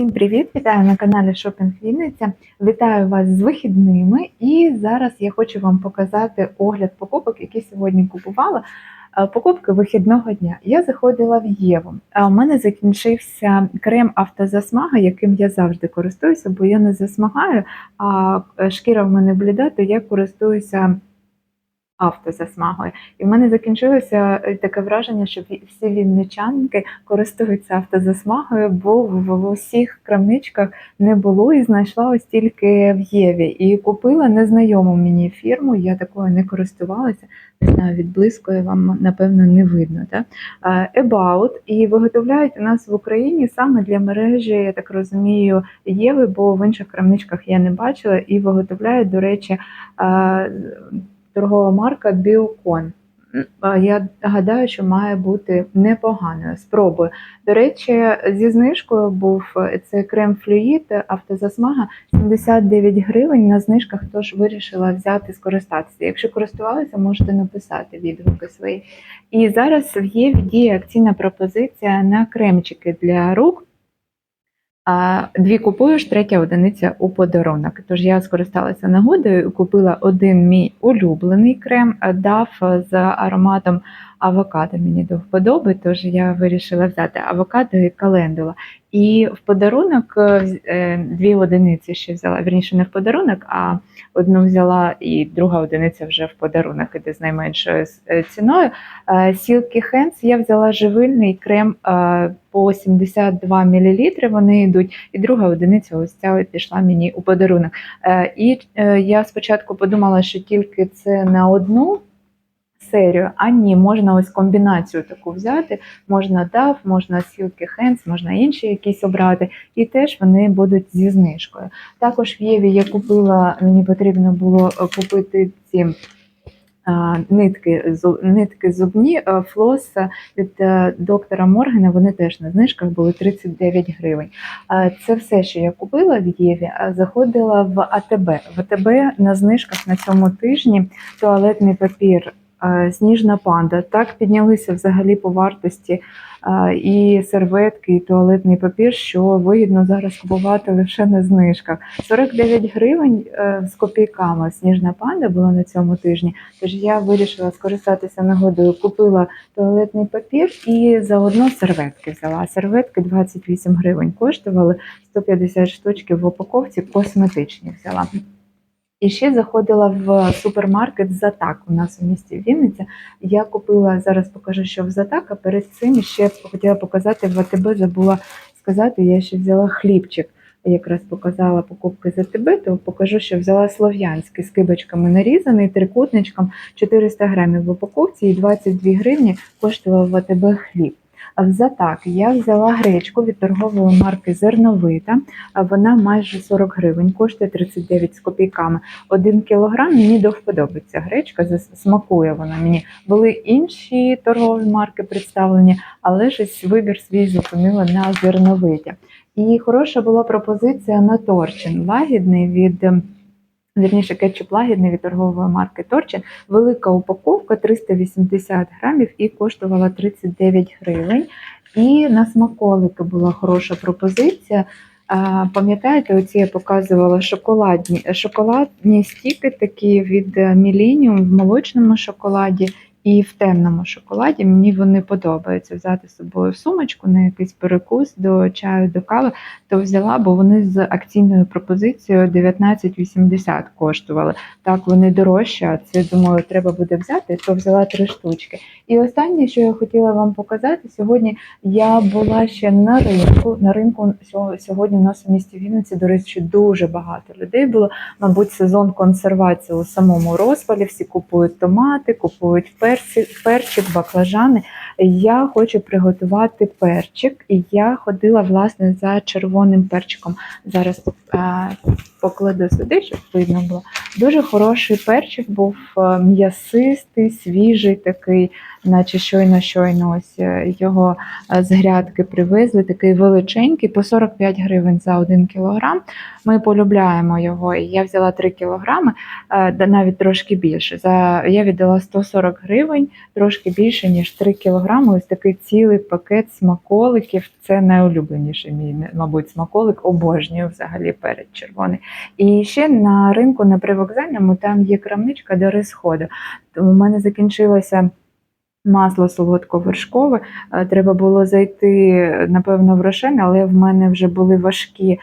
Всім привіт! Вітаю на каналі Шопінг Вінниця. Вітаю вас з вихідними. І зараз я хочу вам показати огляд покупок, які сьогодні купувала. Е, Покупки вихідного дня. Я заходила в Єву. А у мене закінчився крем автозасмага, яким я завжди користуюся, бо я не засмагаю, а е, шкіра в мене бліда, то я користуюся автозасмагою. І в мене закінчилося е, таке враження, що всі вінничанки користуються автозасмагою, бо в, усіх крамничках не було і знайшла ось тільки в Єві. І купила незнайому мені фірму, я такою не користувалася. Не знаю, від близької вам напевно не видно. Да? Е, About і виготовляють у нас в Україні саме для мережі, я так розумію, Єви, бо в інших крамничках я не бачила. І виготовляють, до речі, е, торгова марка Біокон. Я гадаю, що має бути непоганою. Спробую. До речі, зі знижкою був е, це крем флюїд автозасмага 79 гривень на знижках, тож вирішила взяти скористатися. Якщо користувалися, можете написати відгуки свої. І зараз в Єві діє акційна пропозиція на кремчики для рук. Дві купуєш, третя одиниця у подарунок. Тож я скористалася нагодою купила один мій улюблений крем, дав з ароматом авокадо. Мені до вподоби, тож я вирішила взяти авокадо і календула. І в подарунок е, е, дві одиниці ще взяла. Вірніше, не в подарунок, а одну взяла, і друга одиниця вже в подарунок іде з найменшою е, ціною. Silky Hands я взяла живильний крем по 72 мл. Вони йдуть, і друга одиниця ось ця пішла мені у подарунок. І я спочатку подумала, що тільки це на одну. Серію, а ні, можна ось комбінацію таку взяти. Можна DAF, можна Silky Hands, можна інші якісь обрати, і теж вони будуть зі знижкою. Також в Єві я купила, мені потрібно було е, купити ці нитки, зу- нитки зубні, е, флос е, від е, доктора Моргена, вони теж на знижках були 39 гривень. Це все, що я купила в Єві, заходила в АТБ. В АТБ на знижках на цьому тижні туалетний папір. Е, Сніжна панда так піднялися взагалі по вартості е, і серветки, і туалетний папір, що вигідно зараз купувати лише на знижках. 49 гривень е, з копійками сніжна панда була на цьому тижні. Тож я вирішила скористатися нагодою. Купила туалетний папір і заодно серветки взяла. Серветки 28 гривень коштували 150 штучків в упаковці, косметичні взяла. І ще заходила в супермаркет Затак у нас у місті Вінниця. Я купила зараз, покажу, що в Затак, а перед цим ще хотіла показати в АТБ, забула сказати, я ще взяла хлібчик. Якраз показала покупки за тебе, то покажу, що взяла слов'янський з кибочками нарізаний, трикутничком 400 грамів в упаковці і 22 гривні коштував в хліб. А в Затак я взяла гречку від торгової марки Зерновита. Вона майже 40 гривень, коштує 39 з копійками. Один кілограм мені до вподоби ця гречка, смакує вона мені. Були інші торгові марки представлені, але ж вибір свій зупинила на зерновиті. І хороша була пропозиція на торчин лагідний від. Вірніше, кетчуп лагідний від торгової марки Торчин. Велика упаковка 380 грамів і коштувала 39 гривень. І на смаколики була хороша пропозиція. Пам'ятаєте, оці я показувала шоколадні, шоколадні стіки такі від е, Millennium в молочному шоколаді і в темному шоколаді. Мені вони подобаються взяти з собою сумочку на якийсь перекус до чаю, до кави, то взяла, бо вони з акційною пропозицією 19,80 коштували. Так, вони дорожчі, а це думаю, треба буде взяти, то взяла три штучки. І останнє, що я хотіла вам показати, сьогодні я була ще на ринку. На ринку сьогодні у нас у місті Вінниці, до речі, дуже багато людей було. Мабуть, сезон консервації у самому розпалі. Всі купують томати, купують перці, перчик, баклажани. Я хочу приготувати перчик, і я ходила власне за червоним перчиком. Зараз е, покладу сюди, щоб видно було. Дуже хороший перчик був е, м'ясистий, свіжий такий. Наче щойно щойно ось е, його е, з грядки привезли. Такий величенький, по 45 гривень за 1 кілограм. Ми полюбляємо його. І я взяла 3 кілограми, е, навіть трошки більше. За я віддала 140 гривень, трошки більше ніж 3 кілограми. Ось такий цілий пакет смаколиків. Це найулюбленіший мій, мабуть, смаколик. Обожнюю взагалі перед червоний. І ще на ринку на привокзальному там є крамничка до розходу. У мене закінчилося. Масло солодко-вершкове. Е, Треба було зайти, напевно, в Рошен, але в мене вже були важкі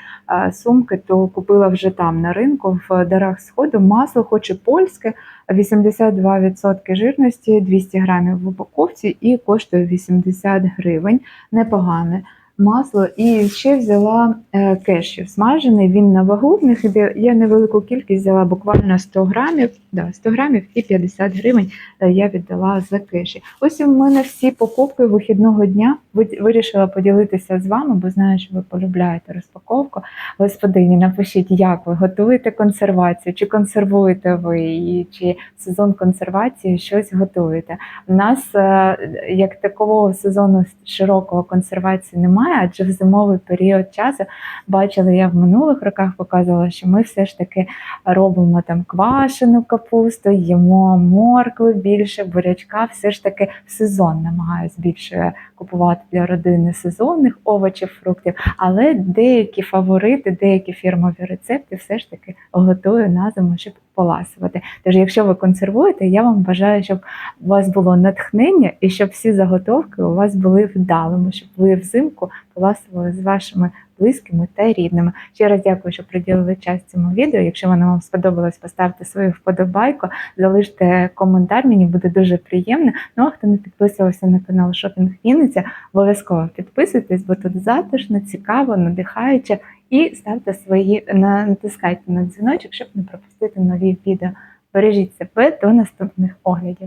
е, сумки, то купила вже там на ринку в дарах сходу масло, хоч і польське, 82% жирності, 200 грамів в упаковці і коштує 80 гривень. Непогане масло. І ще взяла е, кешю смажений. Він на вагу. В них. Я невелику кількість взяла буквально 100 грамів. Да, 100 грамів і 50 гривень е, я віддала за кеші. Ось у мене всі покупки вихідного дня. Вирішила поділитися з вами, бо знаю, що ви полюбляєте розпаковку. Господині, напишіть, як ви готуєте консервацію, чи консервуєте ви її, чи в сезон консервації щось готуєте. У нас е, як такого сезону широкого консервації немає, адже в зимовий період часу бачила я в минулих роках, показувала, що ми все ж таки робимо там квашену капусту, їмо моркви більше, бурячка. Все ж таки в сезон намагаюсь більше купувати для родини сезонних овочів, фруктів, але деякі фаворити, деякі фірмові рецепти все ж таки готую на зиму, щоб поласувати. Тож, якщо ви консервуєте, я вам бажаю, щоб у вас було натхнення і щоб всі заготовки у вас були вдалими, щоб ви взимку поласували з вашими близькими та рідними. Ще раз дякую, що приділили час цьому відео. Якщо воно вам сподобалось, поставте свою вподобайку, залиште коментар, мені буде дуже приємно. Ну а хто не підписувався на канал Шопінг Вінниця, обов'язково підписуйтесь, бо тут затишно, цікаво, надихаюче. І ставте свої натискайте на дзвіночок, щоб не пропустити нові відео. Бережіть себе до наступних оглядів.